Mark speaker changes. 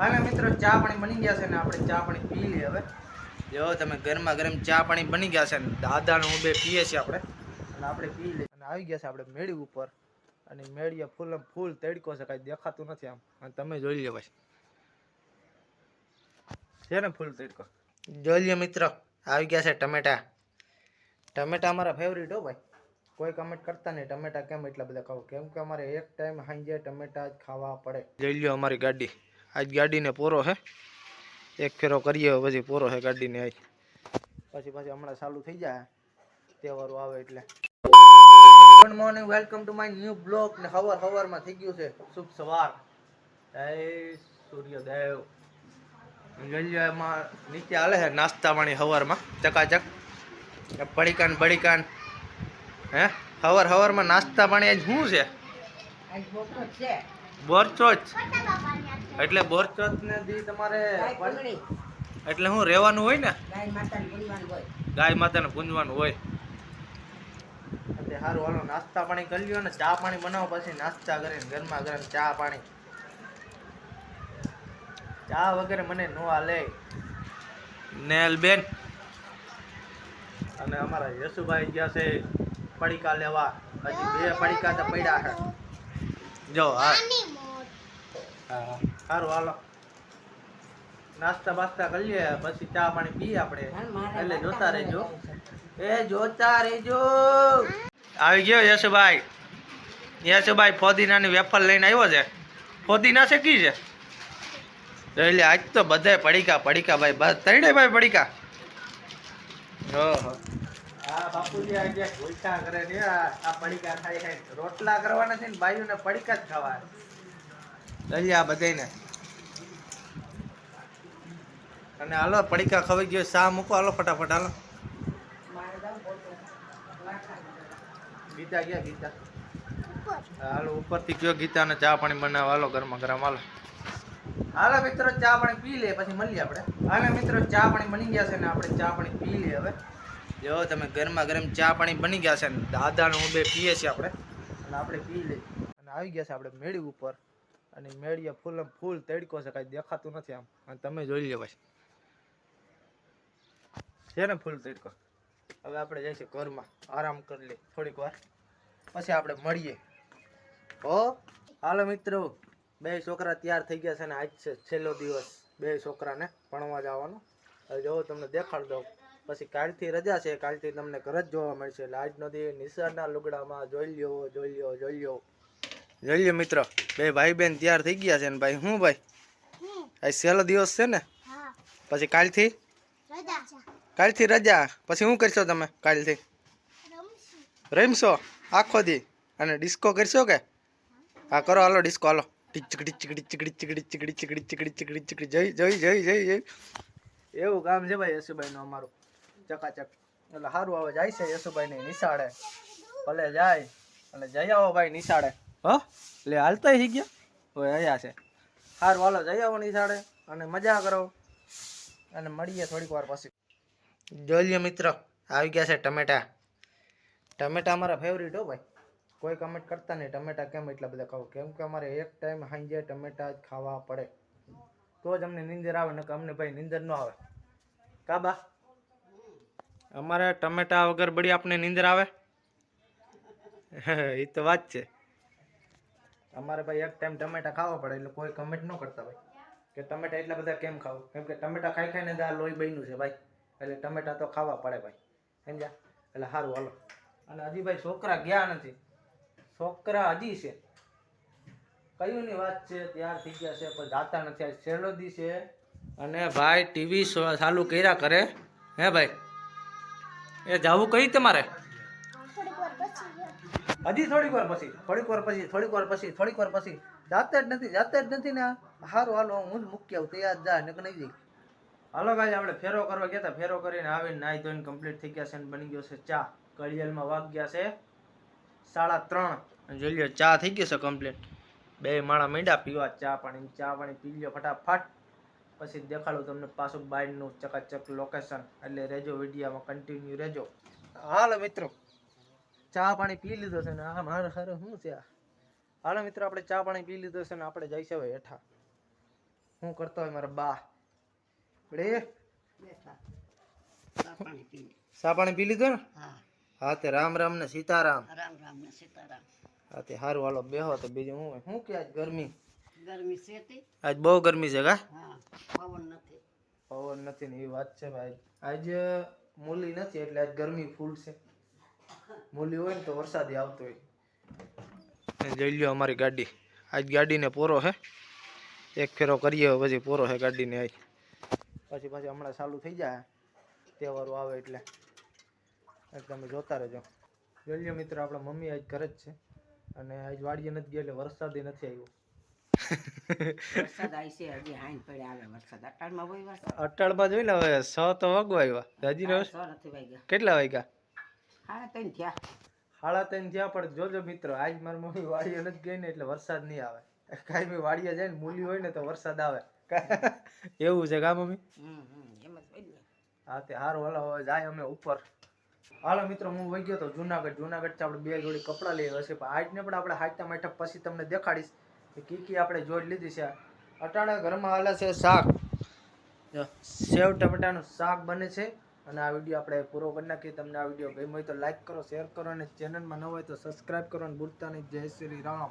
Speaker 1: હાલે મિત્રો, ચા પાણી બની ગયા છે ને આપણે ચા પાણી પી લઈએ હવે. જો તમે ગરમા ગરમ ચા પાણી બની ગયા છે ને દાદા હું બે પીએ છીએ આપણે. અને આપણે પી લઈએ. અને આવી ગયા છે આપણે મેળી ઉપર. અને મેળીએ ફૂલ ફૂલ તડકો છે, કાંઈ દેખાતું નથી આમ. અને તમે જોઈ લો ભાઈ. છે ને ફૂલ તડકો? જોઈ લ્યો મિત્રો, આવી ગયા છે ટમેટા. ટમેટા અમારા ફેવરિટ હો ભાઈ. કોઈ કમેન્ટ કરતા નહીં, ટમેટા કેમ એટલા બધા ખાવ? કેમ કે અમારે એક ટાઈમ સાંજે ટમેટા જ ખાવા પડે. જોઈ લ્યો અમારી ગાડી. આજ ગાડીને પૂરો છે એક ફેરો કરીએ પછી પૂરો છે ગાડીને આજ. પછી પછી હમણાં ચાલુ થઈ જાય. તહેવારો આવે એટલે. Good morning welcome to my new blog ને હવાર હવારમાં થઈ ગયું છે. શુભ સવાર. જય સૂર્યદેવ. ગલિયામાં નીચે હાલે છે નાસ્તા પાણી હવારમાં. ચકાચક. પડીકાન બડીકાન. હે? હવાર હવારમાં નાસ્તા પાણી આજ શું છે? બોરચોચ એટલે બોરચોચ ને દી તમારે એટલે હું રહેવાનું હોય ને? ગાય માતાને પૂંજવાનું હોય. એટલે સારું હાલો નાસ્તા પાણી કરી લ્યો ને ચા પાણી બનાવો પછી નાસ્તા કરીને ગરમા ગરમ ચા પાણી. ચા વગેરે મને નો હાલે. નેલ બેન. અને અમારા યશુભાઈ ગયા છે પડીકા લેવા. હજી બે પડીકા તો પડ્યા છે. જો હા. હા. સારું હાલો. નાસ્તા બાસ્તા કરી લઈએ પછી ચા પાણી પીએ આપણે. એટલે જોતા રહેજો. એ જોતા રહેજો. આવી ગયો યશુભાઈ. યશુભાઈ ફોદીનાની વેફર લઈને આવ્યો છે. ફોદીના છે કી છે? એટલે આજ તો બધાય પડીકા પડીકા ભાઈ બસ ત્રણે ભાઈ પડીકા. ઓહો. આ બાપુજી આજે ઉલટા કરે ને આ આ પડીકા ખાઈ ખાઈ રોટલા કરવાના છે ને બાયુને પડીકા જ ખાવા લઈ બધાને અને હાલો, પડીકા ખવાઈ ગયો શા મૂકો, હાલો, ફટાફટ, હાલો. ગીતા ગયા ગીતા? હાલો, ઉપરથી ગયો ગીતા ને ચા પાણી બનાવવા હાલો, ગરમા ગરમ, હાલો. હાલો, મિત્રો, ચા પાણી પી લે, પછી મળીએ આપણે. હાલો, મિત્રો, ચા પાણી બની ગયા છે ને, આપણે ચા પાણી પી લઈએ હવે. જો, તમે ગરમા ગરમ ચા પાણી બની ગયા છે ને દાદા ને હું બે પીએ છીએ આપણે. અને આપણે પી લઈએ. અને આવી ગયા છે આપણે મેળી ઉપર. અને મેળીએ ફૂલ ફૂલ તડકો છે, કાંઈ દેખાતું નથી આમ. અને તમે જોઈ લો ભાઈ. છે ને ફૂલ તડકો? હવે આપણે જઈશું ઘરમાં. આરામ કરી લઈએ થોડીક વાર. પછી આપણે મળીએ. હો? હાલો મિત્રો. બે છોકરા તૈયાર થઈ ગયા છે ને આજ છે છેલ્લો દિવસ. બે છોકરાને ભણવા જવાનો. હવે જો તમને દેખાડ દઉં. પછી કાલથી રજા છે. કાલથી તમને ઘર જ જોવા મળશે. એટલે આજનો નિશાળના લુગડામાં જોઈ લ્યો જોઈ લ્યો જોઈ લ્યો. જોઈ લ્યો મિત્રો બે ભાઈ બેન તૈયાર થઈ ગયા છે ને ભાઈ હું ભાઈ આ સહેલો દિવસ છે ને પછી કાલથી કાલથી રજા પછી શું કરશો તમે કાલથી રમશો આખો દી અને ડિસ્કો કરશો કે હા કરો હાલો ડિસ્કો હાલો ટીચકડી ચીકડી ચીકડી ચીકડી ચીકડી ચીકડી ચીકડી ચીકડી ચીકડી જઈ જઈ જઈ જઈ જઈ એવું કામ છે ભાઈ યશુભાઈનું અમારું ચકાચક એટલે સારું આવે જાય છે યશુભાઈની નિશાળે ભલે જાય અને જઈ આવો ભાઈ નિશાળે હો? એટલે હાલતા શી ગયા? હવે અહીંયા છે. સારું હાલો, જઈ આવો નિશાળે અને મજા કરો. અને મળીએ થોડીક વાર પછી. જોઈ મિત્ર, આવી ગયા છે ટમેટા. ટમેટા અમારા ફેવરિટ હો ભાઈ. કોઈ કમેન્ટ કરતા નહીં, ટમેટા કેમ એટલા બધા ખાવ? કેમ કે અમારે એક ટાઈમ સાંજે ટમેટા જ ખાવા પડે. તો જ અમને નીંદર આવે, નકર અમને ભાઈ નીંદર ન આવે. કાબા અમારે ટમેટા વગર બળી આપણે નીંદર આવે? એ તો વાત છે. અમારે ભાઈ એક ટાઈમ ટમેટા ખાવા પડે, એટલે કોઈ કમેન્ટ ન કરતા ભાઈ. કે ટમેટા એટલા બધા કેમ ખાવ? કેમ કે ટમેટા ખાઈ ખાઈને દા લોહી બન્યું છે ભાઈ. એટલે ટમેટા તો ખાવા પડે ભાઈ. સમજ્યા? એટલે સારું હાલો. અને હજી ભાઈ છોકરા ગયા નથી. છોકરા હજી છે. કયું ની વાત છે? ત્યાર થઈ ગયા છે પણ જાતા નથી. આજ છેલ્લો દી છે. અને ભાઈ ટીવી ચાલુ કર્યા કરે. હે ભાઈ? એ જાવું કઈ તમારે? હજી થોડીક વાર પછી થોડીક વાર પછી થોડીક વાર પછી થોડીક વાર પછી. જાતે જ નથી જાતે જ નથી ને સારું હાલો હું જ મૂકી આવું તૈયાર જા ને નહીં જઈ. હાલો ભાઈ આપણે ફેરો કરવા ગયા હતા. ફેરો કરીને આવીને નાહી ધોઈને કમ્પ્લીટ થઈ ગયા છે અને બની ગયો છે ચા. કડિયાલમાં વાગ્યા છે સાડા ત્રણ. અને જોઈ લ્યો ચા થઈ ગયો છે કમ્પ્લીટ બે માણા મીંડા પીવા ચા પાણી ચા પાણી પી લ્યો ફટાફટ. પછી દેખાડું તમને પાછું બાઇડનું ચકાચક લોકેશન એટલે રેજો વિડીયામાં કન્ટિન્યુ રહેજો હાલો મિત્રો. ચા પાણી પી લીધો છે ને આ મારે હારે શું છે? હાલો મિત્રો આપણે ચા પાણી પી લીધો છે ને આપણે જઈશું હવે હેઠા. હું કરતા હોય મારા બા. બડે
Speaker 2: ચા પાણી પી
Speaker 1: લીધો ને?
Speaker 2: હા.
Speaker 1: હા તે રામ રામ ને સીતારામ.
Speaker 2: રામ રામ ને સીતારામ.
Speaker 1: હા તે સારું હાલો બેહો તો બીજું શું હોય. શું કે આજ ગરમી?
Speaker 2: ગરમી છે
Speaker 1: આજ બહુ ગરમી છે કા?
Speaker 2: હા પવન નથી.
Speaker 1: પવન નથી ને એ વાત છે ભાઈ. આજ મૂલી નથી એટલે આજ ગરમી ફૂલ છે. મૂલી હોય ને તો વરસાદી આવતો હોય. જઈ લ્યો અમારી ગાડી. આજ ગાડીને પોરો છે એક ફેરો કરીએ પછી પોરો છે ગાડીને આજ. પછી પછી હમણાં ચાલુ થઈ જાય. તહેવારો આવે એટલે. એટલે તમે જોતા રહેજો. જોઈ લ્યો મિત્રો આપણા મમ્મી આજ ઘરે જ છે. અને આજ વાડીએ નથી ગયા એટલે વરસાદી નથી આવ્યો. અટાળમાં જોઈ લે હવે તો વાગવા આવ્યા. હજી ને કેટલા વાગ્યા?
Speaker 2: હા તઈ થયા.
Speaker 1: હાડા ત્રણ જ્યાં પણ જોજો મિત્રો આજ મારી મમ્મી વાડીએ નથી ગઈ ને એટલે વરસાદ નહીં આવે. કાંઈ વાડીએ જાય ને મૂલી હોય ને તો વરસાદ આવે. એવું છે કા મમ્મી? હા તે હારું હાલો હવે જાય અમે ઉપર. હાલો મિત્રો હું વહી ગયો તો જુનાગઢ. જુનાગઢથી આપણે બે જોડી કપડાં લઈ હશે પણ આજને પણ આપણે હાટતા માઠા પછી તમને દેખાડીશ કે કી કી આપણે જોડ લીધી છે. અટાણા ઘરમાં હાલે છે શાક. સેવ ટમેટાનું શાક બને છે. અને આ વીડિયો આપણે પૂરો કરી નાખીએ. તમને આ વીડિયો ગમ્યો હોય તો લાઈક કરો શેર કરો અને ચેનલમાં ન હોય તો સબસ્ક્રાઈબ કરો અને ભૂલતા નહીં. જય શ્રી રામ.